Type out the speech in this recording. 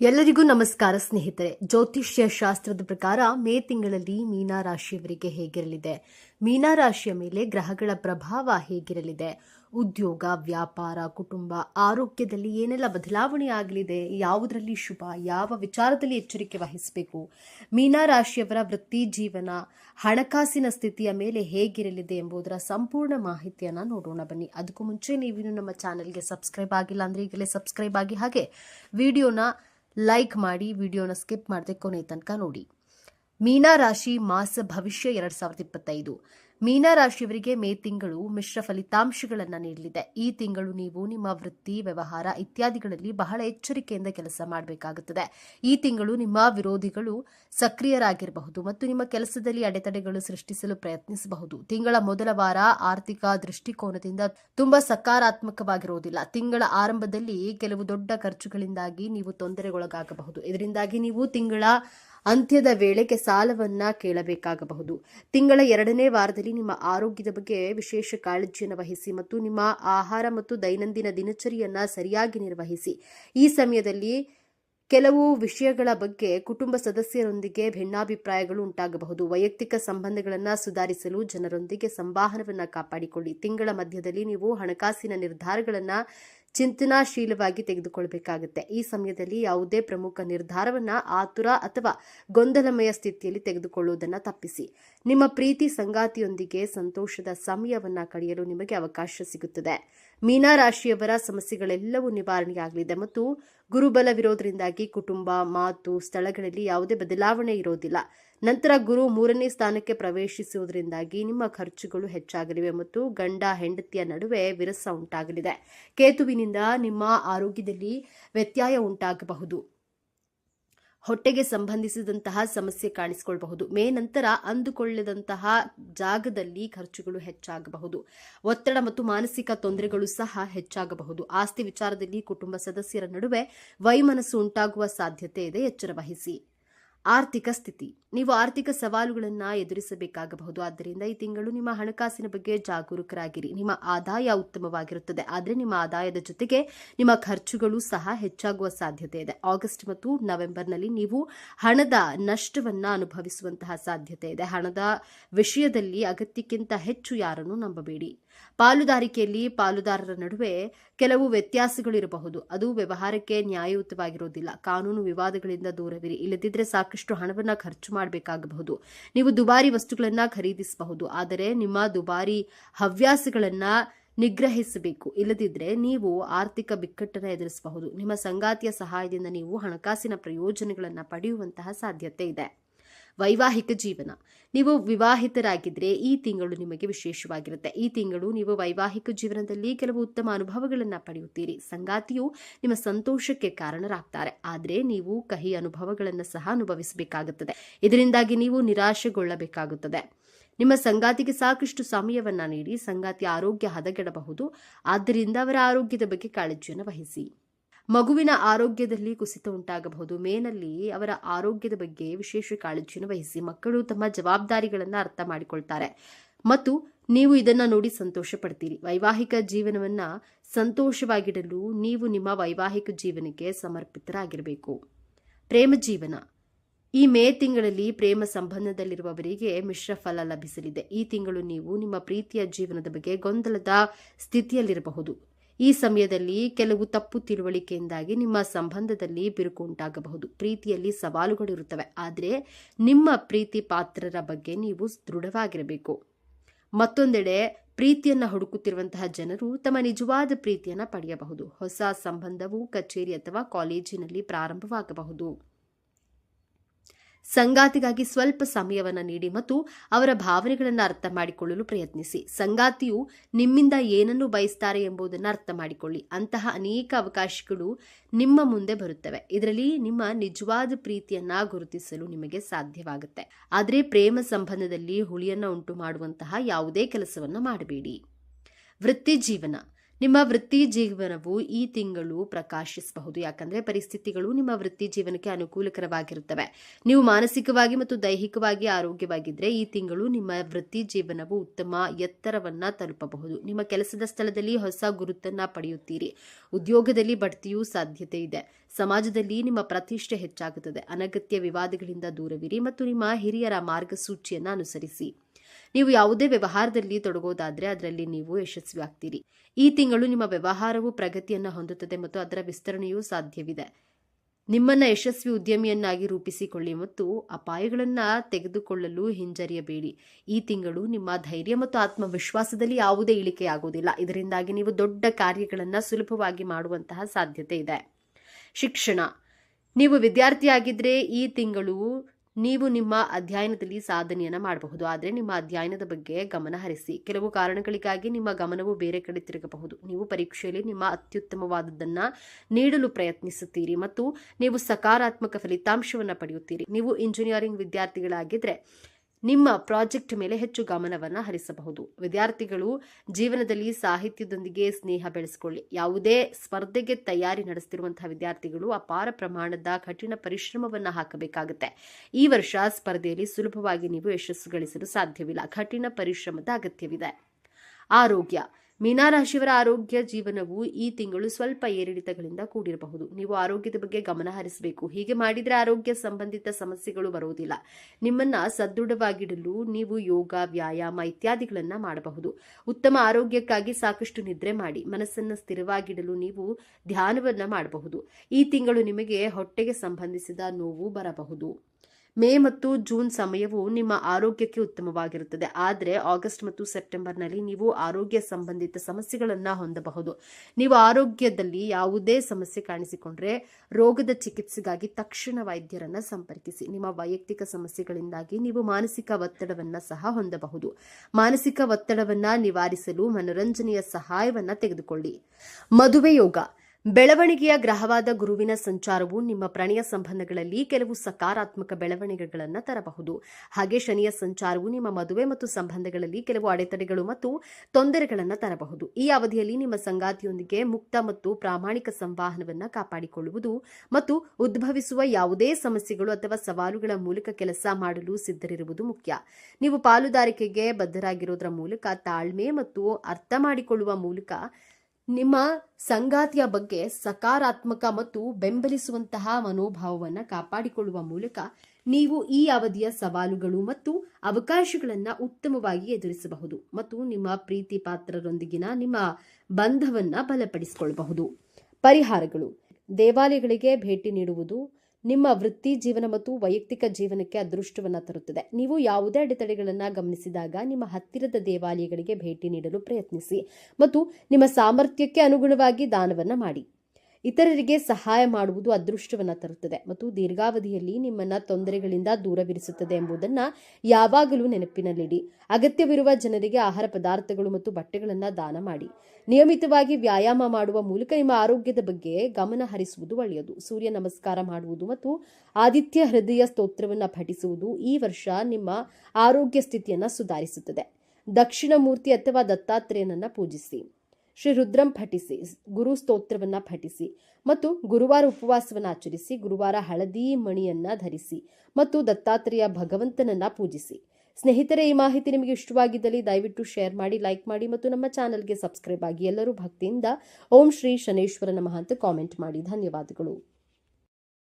ಎಲ್ಲರಿಗೂ ನಮಸ್ಕಾರ ಸ್ನೇಹಿತರೆ. ಜ್ಯೋತಿಷ್ಯ ಶಾಸ್ತ್ರದ ಪ್ರಕಾರ ಮೇ ತಿಂಗಳಲ್ಲಿ ಮೀನಾ ರಾಶಿಯವರಿಗೆ ಹೇಗಿರಲಿದೆ? ಮೀನಾ ರಾಶಿಯ ಮೇಲೆ ಗ್ರಹಗಳ ಪ್ರಭಾವ ಹೇಗಿರಲಿದೆ? ಉದ್ಯೋಗ, ವ್ಯಾಪಾರ, ಕುಟುಂಬ, ಆರೋಗ್ಯದಲ್ಲಿ ಏನೆಲ್ಲ ಬದಲಾವಣೆ ಆಗಲಿದೆ? ಯಾವುದರಲ್ಲಿ ಶುಭ? ಯಾವ ವಿಚಾರದಲ್ಲಿ ಎಚ್ಚರಿಕೆ ವಹಿಸಬೇಕು? ಮೀನಾ ರಾಶಿಯವರ ವೃತ್ತಿ ಜೀವನ, ಹಣಕಾಸಿನ ಸ್ಥಿತಿಯ ಮೇಲೆ ಹೇಗಿರಲಿದೆ ಎಂಬುದರ ಸಂಪೂರ್ಣ ಮಾಹಿತಿಯನ್ನು ನೋಡೋಣ ಬನ್ನಿ. ಅದಕ್ಕೂ ಮುಂಚೆ ನೀವಿನ್ನು ನಮ್ಮ ಚಾನೆಲ್ಗೆ ಸಬ್ಸ್ಕ್ರೈಬ್ ಆಗಿಲ್ಲ ಅಂದರೆ ಈಗಲೇ ಸಬ್ಸ್ಕ್ರೈಬ್ ಆಗಿ ಹಾಗೆ ವಿಡಿಯೋನ ಲೈಕ್ ಮಾಡಿ ವಿಡಿಯೋನ ಸ್ಕಿಪ್ ಮಾಡದೆ ಕೊನೆ ತನಕ ನೋಡಿ. ಮೀನಾ ರಾಶಿ ಮಾಸ ಭವಿಷ್ಯ ಎರಡ್ ಸಾವಿರದ ಇಪ್ಪತ್ತೈದು. ಮೀನಾ ರಾಶಿಯವರಿಗೆ ಮೇ ತಿಂಗಳು ಮಿಶ್ರ ಫಲಿತಾಂಶಗಳನ್ನು ನೀಡಲಿದೆ. ಈ ತಿಂಗಳು ನೀವು ನಿಮ್ಮ ವೃತ್ತಿ, ವ್ಯವಹಾರ ಇತ್ಯಾದಿಗಳಲ್ಲಿ ಬಹಳ ಎಚ್ಚರಿಕೆಯಿಂದ ಕೆಲಸ ಮಾಡಬೇಕಾಗುತ್ತದೆ. ಈ ತಿಂಗಳು ನಿಮ್ಮ ವಿರೋಧಿಗಳು ಸಕ್ರಿಯರಾಗಿರಬಹುದು ಮತ್ತು ನಿಮ್ಮ ಕೆಲಸದಲ್ಲಿ ಅಡೆತಡೆಗಳು ಸೃಷ್ಟಿಸಲು ಪ್ರಯತ್ನಿಸಬಹುದು. ತಿಂಗಳ ಮೊದಲ ವಾರ ಆರ್ಥಿಕ ದೃಷ್ಟಿಕೋನದಿಂದ ತುಂಬಾ ಸಕಾರಾತ್ಮಕವಾಗಿರುವುದಿಲ್ಲ. ತಿಂಗಳ ಆರಂಭದಲ್ಲಿ ಕೆಲವು ದೊಡ್ಡ ಖರ್ಚುಗಳಿಂದಾಗಿ ನೀವು ತೊಂದರೆಗೊಳಗಾಗಬಹುದು. ಇದರಿಂದಾಗಿ ನೀವು ತಿಂಗಳ ಅಂತ್ಯದ ವೇಳೆಗೆ ಸಾಲವನ್ನ ಕೇಳಬೇಕಾಗಬಹುದು. ತಿಂಗಳ ಎರಡನೇ ವಾರದಲ್ಲಿ ನಿಮ್ಮ ಆರೋಗ್ಯದ ಬಗ್ಗೆ ವಿಶೇಷ ಕಾಳಜಿಯನ್ನು ವಹಿಸಿ ಮತ್ತು ನಿಮ್ಮ ಆಹಾರ ಮತ್ತು ದೈನಂದಿನ ದಿನಚರಿಯನ್ನ ಸರಿಯಾಗಿ ನಿರ್ವಹಿಸಿ. ಈ ಸಮಯದಲ್ಲಿ ಕೆಲವು ವಿಷಯಗಳ ಬಗ್ಗೆ ಕುಟುಂಬ ಸದಸ್ಯರೊಂದಿಗೆ ಭಿನ್ನಾಭಿಪ್ರಾಯಗಳು ಉಂಟಾಗಬಹುದು. ವೈಯಕ್ತಿಕ ಸಂಬಂಧಗಳನ್ನು ಸುಧಾರಿಸಲು ಜನರೊಂದಿಗೆ ಸಂವಹನವನ್ನು ಕಾಪಾಡಿಕೊಳ್ಳಿ. ತಿಂಗಳ ಮಧ್ಯದಲ್ಲಿ ನೀವು ಹಣಕಾಸಿನ ನಿರ್ಧಾರಗಳನ್ನು ಚಿಂತನಾಶೀಲವಾಗಿ ತೆಗೆದುಕೊಳ್ಬೇಕಾಗುತ್ತೆ. ಈ ಸಮಯದಲ್ಲಿ ಯಾವುದೇ ಪ್ರಮುಖ ನಿರ್ಧಾರವನ್ನ ಆತುರ ಅಥವಾ ಗೊಂದಲಮಯ ಸ್ಥಿತಿಯಲ್ಲಿ ತೆಗೆದುಕೊಳ್ಳುವುದನ್ನು ತಪ್ಪಿಸಿ. ನಿಮ್ಮ ಪ್ರೀತಿ ಸಂಗಾತಿಯೊಂದಿಗೆ ಸಂತೋಷದ ಸಮಯವನ್ನ ಕಳೆಯಲು ನಿಮಗೆ ಅವಕಾಶ ಸಿಗುತ್ತದೆ. ಮೀನಾ ರಾಶಿಯವರ ಸಮಸ್ಯೆಗಳೆಲ್ಲವೂ ನಿವಾರಣೆಯಾಗಲಿದೆ ಮತ್ತು ಗುರುಬಲವಿರೋದ್ರಿಂದಾಗಿ ಕುಟುಂಬ, ಮಾತು, ಸ್ಥಳಗಳಲ್ಲಿ ಯಾವುದೇ ಬದಲಾವಣೆ ಇರೋದಿಲ್ಲ. ನಂತರ ಗುರು ಮೂರನೇ ಸ್ಥಾನಕ್ಕೆ ಪ್ರವೇಶಿಸುವುದರಿಂದಾಗಿ ನಿಮ್ಮ ಖರ್ಚುಗಳು ಹೆಚ್ಚಾಗಲಿವೆ ಮತ್ತು ಗಂಡ ಹೆಂಡತಿಯ ನಡುವೆ ವಿರಸ ಉಂಟಾಗಲಿದೆ. ಕೇತುವಿನಿಂದ ನಿಮ್ಮ ಆರೋಗ್ಯದಲ್ಲಿ ವ್ಯತ್ಯಯ ಉಂಟಾಗಬಹುದು. ಹೊಟ್ಟೆಗೆ ಸಂಬಂಧಿಸಿದಂತಹ ಸಮಸ್ಯೆ ಕಾಣಿಸಿಕೊಳ್ಳಬಹುದು. ಮೇ ನಂತರ ಅಂದುಕೊಳ್ಳದಂತಹ ಜಾಗದಲ್ಲಿ ಖರ್ಚುಗಳು ಹೆಚ್ಚಾಗಬಹುದು. ಒತ್ತಡ ಮತ್ತು ಮಾನಸಿಕ ತೊಂದರೆಗಳು ಸಹ ಹೆಚ್ಚಾಗಬಹುದು. ಆಸ್ತಿ ವಿಚಾರದಲ್ಲಿ ಕುಟುಂಬ ಸದಸ್ಯರ ನಡುವೆ ವೈಮನಸ್ಸು ಉಂಟಾಗುವ ಸಾಧ್ಯತೆ ಇದೆ. ಎಚ್ಚರ ವಹಿಸಿ. ಆರ್ಥಿಕ ಸ್ಥಿತಿ. ನೀವು ಆರ್ಥಿಕ ಸವಾಲುಗಳನ್ನು ಎದುರಿಸಬೇಕಾಗಬಹುದು. ಆದ್ದರಿಂದ ಈ ತಿಂಗಳು ನಿಮ್ಮ ಹಣಕಾಸಿನ ಬಗ್ಗೆ ಜಾಗರೂಕರಾಗಿರಿ. ನಿಮ್ಮ ಆದಾಯ ಉತ್ತಮವಾಗಿರುತ್ತದೆ. ಆದರೆ ನಿಮ್ಮ ಆದಾಯದ ಜೊತೆಗೆ ನಿಮ್ಮ ಖರ್ಚುಗಳು ಸಹ ಹೆಚ್ಚಾಗುವ ಸಾಧ್ಯತೆ ಇದೆ. ಆಗಸ್ಟ್ ಮತ್ತು ನವೆಂಬರ್ನಲ್ಲಿ ನೀವು ಹಣದ ನಷ್ಟವನ್ನು ಅನುಭವಿಸುವಂತಹ ಸಾಧ್ಯತೆ ಇದೆ. ಹಣದ ವಿಷಯದಲ್ಲಿ ಅಗತ್ಯಕ್ಕಿಂತ ಹೆಚ್ಚು ಯಾರನ್ನು ನಂಬಬೇಡಿ. ಪಾಲುದಾರಿಕೆಯಲ್ಲಿ ಪಾಲುದಾರರ ನಡುವೆ ಕೆಲವು ವ್ಯತ್ಯಾಸಗಳು ಇರಬಹುದು ಅದು ವ್ಯವಹಾರಕ್ಕೆ ನ್ಯಾಯಯುತವಾಗಿರುವುದಿಲ್ಲ ಕಾನೂನು ವಿವಾದಗಳಿಂದ ದೂರವಿರಿ. ಇಲ್ಲದಿದ್ದರೆ ಸಾಕಷ್ಟು ಹಣವನ್ನು ಖರ್ಚು ಮಾಡಬೇಕಾಗಬಹುದು. ನೀವು ದುಬಾರಿ ವಸ್ತುಗಳನ್ನು ಖರೀದಿಸಬಹುದು. ಆದರೆ ನಿಮ್ಮ ದುಬಾರಿ ಹವ್ಯಾಸಗಳನ್ನು ನಿಗ್ರಹಿಸಬೇಕು. ಇಲ್ಲದಿದ್ದರೆ ನೀವು ಆರ್ಥಿಕ ಬಿಕ್ಕಟ್ಟನ್ನು ಎದುರಿಸಬಹುದು. ನಿಮ್ಮ ಸಂಗಾತಿಯ ಸಹಾಯದಿಂದ ನೀವು ಹಣಕಾಸಿನ ಪ್ರಯೋಜನಗಳನ್ನು ಪಡೆಯುವಂತಹ ಸಾಧ್ಯತೆ ಇದೆ. ವೈವಾಹಿಕ ಜೀವನ. ನೀವು ವಿವಾಹಿತರಾಗಿದ್ದರೆ ಈ ತಿಂಗಳು ನಿಮಗೆ ವಿಶೇಷವಾಗಿರುತ್ತೆ. ಈ ತಿಂಗಳು ನೀವು ವೈವಾಹಿಕ ಜೀವನದಲ್ಲಿ ಕೆಲವು ಉತ್ತಮ ಅನುಭವಗಳನ್ನು ಪಡೆಯುತ್ತೀರಿ. ಸಂಗಾತಿಯು ನಿಮ್ಮ ಸಂತೋಷಕ್ಕೆ ಕಾರಣರಾಗ್ತಾರೆ. ಆದರೆ ನೀವು ಕಹಿ ಅನುಭವಗಳನ್ನು ಸಹ ಅನುಭವಿಸಬೇಕಾಗುತ್ತದೆ. ಇದರಿಂದಾಗಿ ನೀವು ನಿರಾಶೆಗೊಳ್ಳಬೇಕಾಗುತ್ತದೆ. ನಿಮ್ಮ ಸಂಗಾತಿಗೆ ಸಾಕಷ್ಟು ಸಮಯವನ್ನು ನೀಡಿ, ಸಂಗಾತಿ ಆರೋಗ್ಯ ಹದಗೆಡಬಹುದು. ಆದ್ದರಿಂದ ಅವರ ಆರೋಗ್ಯದ ಬಗ್ಗೆ ಕಾಳಜಿಯನ್ನು ವಹಿಸಿ. ಮಗುವಿನ ಆರೋಗ್ಯದಲ್ಲಿ ಕುಸಿತ ಉಂಟಾಗಬಹುದು. ಮೇನಲ್ಲಿ ಅವರ ಆರೋಗ್ಯದ ಬಗ್ಗೆ ವಿಶೇಷ ಕಾಳಜಿಯನ್ನು ವಹಿಸಿ ಮಕ್ಕಳು ತಮ್ಮ ಜವಾಬ್ದಾರಿಗಳನ್ನು ಅರ್ಥ ಮಾಡಿಕೊಳ್ತಾರೆ. ಮತ್ತು ನೀವು ಇದನ್ನು ನೋಡಿ ಸಂತೋಷ ಪಡ್ತೀರಿ. ವೈವಾಹಿಕ ಜೀವನವನ್ನ ಸಂತೋಷವಾಗಿಡಲು ನೀವು ನಿಮ್ಮ ವೈವಾಹಿಕ ಜೀವನಕ್ಕೆ ಸಮರ್ಪಿತರಾಗಿರಬೇಕು. ಪ್ರೇಮ ಜೀವನ. ಈ ಮೇ ತಿಂಗಳಲ್ಲಿ ಪ್ರೇಮ ಸಂಬಂಧದಲ್ಲಿರುವವರಿಗೆ ಮಿಶ್ರ ಫಲ ಲಭಿಸಲಿದೆ. ಈ ತಿಂಗಳು ನೀವು ನಿಮ್ಮ ಪ್ರೀತಿಯ ಜೀವನದ ಬಗ್ಗೆ ಗೊಂದಲದ ಸ್ಥಿತಿಯಲ್ಲಿರಬಹುದು. ಈ ಸಮಯದಲ್ಲಿ ಕೆಲವು ತಪ್ಪು ತಿಳುವಳಿಕೆಯಿಂದಾಗಿ ನಿಮ್ಮ ಸಂಬಂಧದಲ್ಲಿ ಬಿರುಕು ಉಂಟಾಗಬಹುದು. ಪ್ರೀತಿಯಲ್ಲಿ ಸವಾಲುಗಳಿರುತ್ತವೆ ಆದರೆ ನಿಮ್ಮ ಪ್ರೀತಿ ಪಾತ್ರರ ಬಗ್ಗೆ ನೀವು ದೃಢವಾಗಿರಬೇಕು. ಮತ್ತೊಂದೆಡೆ, ಪ್ರೀತಿಯನ್ನು ಹುಡುಕುತ್ತಿರುವಂತಹ ಜನರು ತಮ್ಮ ನಿಜವಾದ ಪ್ರೀತಿಯನ್ನು ಪಡೆಯಬಹುದು. ಹೊಸ ಸಂಬಂಧವು ಕಚೇರಿ ಅಥವಾ ಕಾಲೇಜಿನಲ್ಲಿ ಪ್ರಾರಂಭವಾಗಬಹುದು. ಸಂಗಾತಿಗಾಗಿ ಸ್ವಲ್ಪ ಸಮಯವನ್ನು ನೀಡಿ ಮತ್ತು ಅವರ ಭಾವನೆಗಳನ್ನು ಅರ್ಥ ಮಾಡಿಕೊಳ್ಳಲು ಪ್ರಯತ್ನಿಸಿ. ಸಂಗಾತಿಯು ನಿಮ್ಮಿಂದ ಏನನ್ನು ಬಯಸ್ತಾರೆ ಎಂಬುದನ್ನು ಅರ್ಥ ಮಾಡಿಕೊಳ್ಳಿ. ಅಂತಹ ಅನೇಕ ಅವಕಾಶಗಳು ನಿಮ್ಮ ಮುಂದೆ ಬರುತ್ತವೆ. ಇದರಲ್ಲಿ ನಿಮ್ಮ ನಿಜವಾದ ಪ್ರೀತಿಯನ್ನ ಗುರುತಿಸಲು ನಿಮಗೆ ಸಾಧ್ಯವಾಗುತ್ತೆ. ಆದರೆ ಪ್ರೇಮ ಸಂಬಂಧದಲ್ಲಿ ಹುಳಿಯನ್ನ ಉಂಟು ಮಾಡುವಂತಹ ಯಾವುದೇ ಕೆಲಸವನ್ನು ಮಾಡಬೇಡಿ. ವೃತ್ತಿ ಜೀವನ. ನಿಮ್ಮ ವೃತ್ತಿ ಜೀವನವು ಈ ತಿಂಗಳು ಪ್ರಕಾಶಿಸಬಹುದು. ಯಾಕಂದ್ರೆ ಪರಿಸ್ಥಿತಿಗಳು ನಿಮ್ಮ ವೃತ್ತಿ ಜೀವನಕ್ಕೆ ಅನುಕೂಲಕರವಾಗಿರುತ್ತವೆ. ನೀವು ಮಾನಸಿಕವಾಗಿ ಮತ್ತು ದೈಹಿಕವಾಗಿ ಆರೋಗ್ಯವಾಗಿದ್ದರೆ ಈ ತಿಂಗಳು ನಿಮ್ಮ ವೃತ್ತಿ ಜೀವನವು ಉತ್ತಮ ಎತ್ತರವನ್ನ ತಲುಪಬಹುದು. ನಿಮ್ಮ ಕೆಲಸದ ಸ್ಥಳದಲ್ಲಿ ಹೊಸ ಗುರುತನ್ನ ಪಡೆಯುತ್ತೀರಿ. ಉದ್ಯೋಗದಲ್ಲಿ ಬಡ್ತಿಯೂ ಸಾಧ್ಯತೆ ಇದೆ. ಸಮಾಜದಲ್ಲಿ ನಿಮ್ಮ ಪ್ರತಿಷ್ಠೆ ಹೆಚ್ಚಾಗುತ್ತದೆ. ಅನಗತ್ಯ ವಿವಾದಗಳಿಂದ ದೂರವಿರಿ ಮತ್ತು ನಿಮ್ಮ ಹಿರಿಯರ ಮಾರ್ಗಸೂಚಿಯನ್ನ ಅನುಸರಿಸಿ. ನೀವು ಯಾವುದೇ ವ್ಯವಹಾರದಲ್ಲಿ ತೊಡಗೋದಾದರೆ ಅದರಲ್ಲಿ ನೀವು ಯಶಸ್ವಿ ಆಗ್ತೀರಿ ಈ ತಿಂಗಳು ನಿಮ್ಮ ವ್ಯವಹಾರವು ಪ್ರಗತಿಯನ್ನು ಹೊಂದುತ್ತದೆ ಮತ್ತು ಅದರ ವಿಸ್ತರಣೆಯೂ ಸಾಧ್ಯವಿದೆ. ನಿಮ್ಮನ್ನು ಯಶಸ್ವಿ ಉದ್ಯಮಿಯನ್ನಾಗಿ ರೂಪಿಸಿಕೊಳ್ಳಿ ಮತ್ತು ಅಪಾಯಗಳನ್ನು ತೆಗೆದುಕೊಳ್ಳಲು ಹಿಂಜರಿಯಬೇಡಿ. ಈ ತಿಂಗಳು ನಿಮ್ಮ ಧೈರ್ಯ ಮತ್ತು ಆತ್ಮವಿಶ್ವಾಸದಲ್ಲಿ ಯಾವುದೇ ಇಳಿಕೆಯಾಗುವುದಿಲ್ಲ ಇದರಿಂದಾಗಿ ನೀವು ದೊಡ್ಡ ಕಾರ್ಯಗಳನ್ನು ಸುಲಭವಾಗಿ ಮಾಡುವಂತಹ ಸಾಧ್ಯತೆ ಇದೆ. ಶಿಕ್ಷಣ. ನೀವು ವಿದ್ಯಾರ್ಥಿಯಾಗಿದ್ದರೆ ಈ ತಿಂಗಳು ನೀವು ನಿಮ್ಮ ಅಧ್ಯಯನದಲ್ಲಿ ಸಾಧನೆಯನ್ನು ಮಾಡಬಹುದು. ಆದರೆ ನಿಮ್ಮ ಅಧ್ಯಯನದ ಬಗ್ಗೆ ಗಮನ ಹರಿಸಿ. ಕೆಲವು ಕಾರಣಗಳಿಗಾಗಿ ನಿಮ್ಮ ಗಮನವು ಬೇರೆ ಕಡೆ ತಿರುಗಬಹುದು. ನೀವು ಪರೀಕ್ಷೆಯಲ್ಲಿ ನಿಮ್ಮ ಅತ್ಯುತ್ತಮವಾದದ್ದನ್ನು ನೀಡಲು ಪ್ರಯತ್ನಿಸುತ್ತೀರಿ ಮತ್ತು ನೀವು ಸಕಾರಾತ್ಮಕ ಫಲಿತಾಂಶವನ್ನು ಪಡೆಯುತ್ತೀರಿ. ನೀವು ಇಂಜಿನಿಯರಿಂಗ್ ವಿದ್ಯಾರ್ಥಿಗಳಾಗಿದ್ರೆ ನಿಮ್ಮ ಪ್ರಾಜೆಕ್ಟ್ ಮೇಲೆ ಹೆಚ್ಚು ಗಮನವನ್ನು ಹರಿಸಬಹುದು. ವಿದ್ಯಾರ್ಥಿಗಳು ಜೀವನದಲ್ಲಿ ಸಾಹಿತ್ಯದೊಂದಿಗೆ ಸ್ನೇಹ ಬೆಳೆಸಿಕೊಳ್ಳಿ. ಯಾವುದೇ ಸ್ಪರ್ಧೆಗೆ ತಯಾರಿ ನಡೆಸುತ್ತಿರುವಂತಹ ವಿದ್ಯಾರ್ಥಿಗಳು ಅಪಾರ ಪ್ರಮಾಣದ ಕಠಿಣ ಪರಿಶ್ರಮವನ್ನು ಹಾಕಬೇಕಾಗುತ್ತೆ. ಈ ವರ್ಷ ಸ್ಪರ್ಧೆಯಲ್ಲಿ ಸುಲಭವಾಗಿ ನೀವು ಯಶಸ್ಸು ಗಳಿಸಲು ಸಾಧ್ಯವಿಲ್ಲ. ಕಠಿಣ ಪರಿಶ್ರಮದ ಅಗತ್ಯವಿದೆ. ಆರೋಗ್ಯ. ಮೀನಾರಾಶಿಯವರ ಆರೋಗ್ಯ ಜೀವನವು ಈ ತಿಂಗಳು ಸ್ವಲ್ಪ ಏರಿಳಿತಗಳಿಂದ ಕೂಡಿರಬಹುದು. ನೀವು ಆರೋಗ್ಯದ ಬಗ್ಗೆ ಗಮನ ಹರಿಸಬೇಕು. ಹೀಗೆ ಮಾಡಿದರೆ ಆರೋಗ್ಯ ಸಂಬಂಧಿತ ಸಮಸ್ಯೆಗಳು ಬರುವುದಿಲ್ಲ. ನಿಮ್ಮನ್ನ ಸದೃಢವಾಗಿಡಲು ನೀವು ಯೋಗ, ವ್ಯಾಯಾಮ ಇತ್ಯಾದಿಗಳನ್ನ ಮಾಡಬಹುದು. ಉತ್ತಮ ಆರೋಗ್ಯಕ್ಕಾಗಿ ಸಾಕಷ್ಟು ನಿದ್ರೆ ಮಾಡಿ, ಮನಸ್ಸನ್ನು ಸ್ಥಿರವಾಗಿಡಲು ನೀವು ಧ್ಯಾನವನ್ನ ಮಾಡಬಹುದು. ಈ ತಿಂಗಳು ನಿಮಗೆ ಹೊಟ್ಟೆಗೆ ಸಂಬಂಧಿಸಿದ ನೋವು ಬರಬಹುದು. ಮೇ ಮತ್ತು ಜೂನ್ ಸಮಯವು ನಿಮ್ಮ ಆರೋಗ್ಯಕ್ಕೆ ಉತ್ತಮವಾಗಿರುತ್ತದೆ. ಆದರೆ ಆಗಸ್ಟ್ ಮತ್ತು ಸೆಪ್ಟೆಂಬರ್ನಲ್ಲಿ ನೀವು ಆರೋಗ್ಯ ಸಂಬಂಧಿತ ಸಮಸ್ಯೆಗಳನ್ನು ಹೊಂದಬಹುದು. ನೀವು ಆರೋಗ್ಯದಲ್ಲಿ ಯಾವುದೇ ಸಮಸ್ಯೆ ಕಾಣಿಸಿಕೊಂಡ್ರೆ ರೋಗದ ಚಿಕಿತ್ಸೆಗಾಗಿ ತಕ್ಷಣ ವೈದ್ಯರನ್ನು ಸಂಪರ್ಕಿಸಿ. ನಿಮ್ಮ ವೈಯಕ್ತಿಕ ಸಮಸ್ಯೆಗಳಿಂದಾಗಿ ನೀವು ಮಾನಸಿಕ ಒತ್ತಡವನ್ನು ಸಹ ಹೊಂದಬಹುದು. ಮಾನಸಿಕ ಒತ್ತಡವನ್ನು ನಿವಾರಿಸಲು ಮನೋರಂಜನೆಯ ಸಹಾಯವನ್ನು ತೆಗೆದುಕೊಳ್ಳಿ. ಮದುವೆ ಯೋಗ. ಬೆಳವಣಿಗೆಯ ಗ್ರಹವಾದ ಗುರುವಿನ ಸಂಚಾರವು ನಿಮ್ಮ ಪ್ರಣಯ ಸಂಬಂಧಗಳಲ್ಲಿ ಕೆಲವು ಸಕಾರಾತ್ಮಕ ಬೆಳವಣಿಗೆಗಳನ್ನು ತರಬಹುದು. ಹಾಗೆ ಶನಿಯ ಸಂಚಾರವು ನಿಮ್ಮ ಮದುವೆ ಮತ್ತು ಸಂಬಂಧಗಳಲ್ಲಿ ಕೆಲವು ಅಡೆತಡೆಗಳು ಮತ್ತು ತೊಂದರೆಗಳನ್ನು ತರಬಹುದು. ಈ ಅವಧಿಯಲ್ಲಿ ನಿಮ್ಮ ಸಂಗಾತಿಯೊಂದಿಗೆ ಮುಕ್ತ ಮತ್ತು ಪ್ರಾಮಾಣಿಕ ಸಂವಹನವನ್ನು ಕಾಪಾಡಿಕೊಳ್ಳುವುದು ಮತ್ತು ಉದ್ಭವಿಸುವ ಯಾವುದೇ ಸಮಸ್ಯೆಗಳು ಅಥವಾ ಸವಾಲುಗಳ ಮೂಲಕ ಕೆಲಸ ಮಾಡಲು ಸಿದ್ಧರಿರುವುದು ಮುಖ್ಯ. ನೀವು ಪಾಲುದಾರಿಕೆಗೆ ಬದ್ಧರಾಗಿರೋದರ ಮೂಲಕ ತಾಳ್ಮೆ ಮತ್ತು ಅರ್ಥ ಮಾಡಿಕೊಳ್ಳುವ ಮೂಲಕ ನಿಮ್ಮ ಸಂಗಾತಿಯ ಬಗ್ಗೆ ಸಕಾರಾತ್ಮಕ ಮತ್ತು ಬೆಂಬಲಿಸುವಂತಹ ಮನೋಭಾವವನ್ನು ಕಾಪಾಡಿಕೊಳ್ಳುವ ಮೂಲಕ ನೀವು ಈ ಅವಧಿಯ ಸವಾಲುಗಳು ಮತ್ತು ಅವಕಾಶಗಳನ್ನು ಉತ್ತಮವಾಗಿ ಎದುರಿಸಬಹುದು ಮತ್ತು ನಿಮ್ಮ ಪ್ರೀತಿ ಪಾತ್ರರೊಂದಿಗಿನ ನಿಮ್ಮ ಬಂಧವನ್ನು ಬಲಪಡಿಸಿಕೊಳ್ಳಬಹುದು. ಪರಿಹಾರಗಳು. ದೇವಾಲಯಗಳಿಗೆ ಭೇಟಿ ನೀಡುವುದು ನಿಮ್ಮ ವೃತ್ತಿ ಜೀವನ ಮತ್ತು ವೈಯಕ್ತಿಕ ಜೀವನಕ್ಕೆ ಅದೃಷ್ಟವನ್ನು ತರುತ್ತದೆ. ನೀವು ಯಾವುದೇ ಅಡೆತಡೆಗಳನ್ನು ಗಮನಿಸಿದಾಗ ನಿಮ್ಮ ಹತ್ತಿರದ ದೇವಾಲಯಗಳಿಗೆ ಭೇಟಿ ನೀಡಲು ಪ್ರಯತ್ನಿಸಿ ಮತ್ತು ನಿಮ್ಮ ಸಾಮರ್ಥ್ಯಕ್ಕೆ ಅನುಗುಣವಾಗಿ ದಾನವನ್ನು ಮಾಡಿ. ಇತರರಿಗೆ ಸಹಾಯ ಮಾಡುವುದು ಅದೃಷ್ಟವನ್ನು ತರುತ್ತದೆ ಮತ್ತು ದೀರ್ಘಾವಧಿಯಲ್ಲಿ ನಿಮ್ಮನ್ನು ತೊಂದರೆಗಳಿಂದ ದೂರವಿರಿಸುತ್ತದೆ ಎಂಬುದನ್ನು ಯಾವಾಗಲೂ ನೆನಪಿನಲ್ಲಿಡಿ. ಅಗತ್ಯವಿರುವ ಜನರಿಗೆ ಆಹಾರ ಪದಾರ್ಥಗಳು ಮತ್ತು ಬಟ್ಟೆಗಳನ್ನು ದಾನ ಮಾಡಿ. ನಿಯಮಿತವಾಗಿ ವ್ಯಾಯಾಮ ಮಾಡುವ ಮೂಲಕ ನಿಮ್ಮ ಆರೋಗ್ಯದ ಬಗ್ಗೆ ಗಮನ ಹರಿಸುವುದು ಒಳ್ಳೆಯದು. ಸೂರ್ಯ ನಮಸ್ಕಾರ ಮಾಡುವುದು ಮತ್ತು ಆದಿತ್ಯ ಹೃದಯ ಸ್ತೋತ್ರವನ್ನು ಪಠಿಸುವುದು ಈ ವರ್ಷ ನಿಮ್ಮ ಆರೋಗ್ಯ ಸ್ಥಿತಿಯನ್ನು ಸುಧಾರಿಸುತ್ತದೆ. ದಕ್ಷಿಣ ಮೂರ್ತಿ ಅಥವಾ ದತ್ತಾತ್ರೇಯನನ್ನ ಪೂಜಿಸಿ. ಶ್ರೀ ರುದ್ರಂ ಪಠಿಸಿ, ಗುರು ಸ್ತೋತ್ರವನ್ನ ಪಠಿಸಿ ಮತ್ತು ಗುರುವಾರ ಉಪವಾಸವನ್ನ ಆಚರಿಸಿ, ಗುರುವಾರ ಹಳದಿ ಮಣಿಯನ್ನ ಧರಿಸಿ ಮತ್ತು ದತ್ತಾತ್ರೇಯ ಭಗವಂತನನ್ನ ಪೂಜಿಸಿ. ಸ್ನೇಹಿತರೆ, ಈ ಮಾಹಿತಿ ನಿಮಗೆ ಇಷ್ಟವಾಗಿದ್ದಲ್ಲಿ ದಯವಿಟ್ಟು ಶೇರ್ ಮಾಡಿ, ಲೈಕ್ ಮಾಡಿ ಮತ್ತು ನಮ್ಮ ಚಾನಲ್ಗೆ ಸಬ್ಸ್ಕ್ರೈಬ್ ಆಗಿ ಎಲ್ಲರೂ ಭಕ್ತಿಯಿಂದ ಓಂ ಶ್ರೀ ಶನೇಶ್ವರ ನಮಃ ಅಂತ ಕಾಮೆಂಟ್ ಮಾಡಿ. ಧನ್ಯವಾದಗಳು.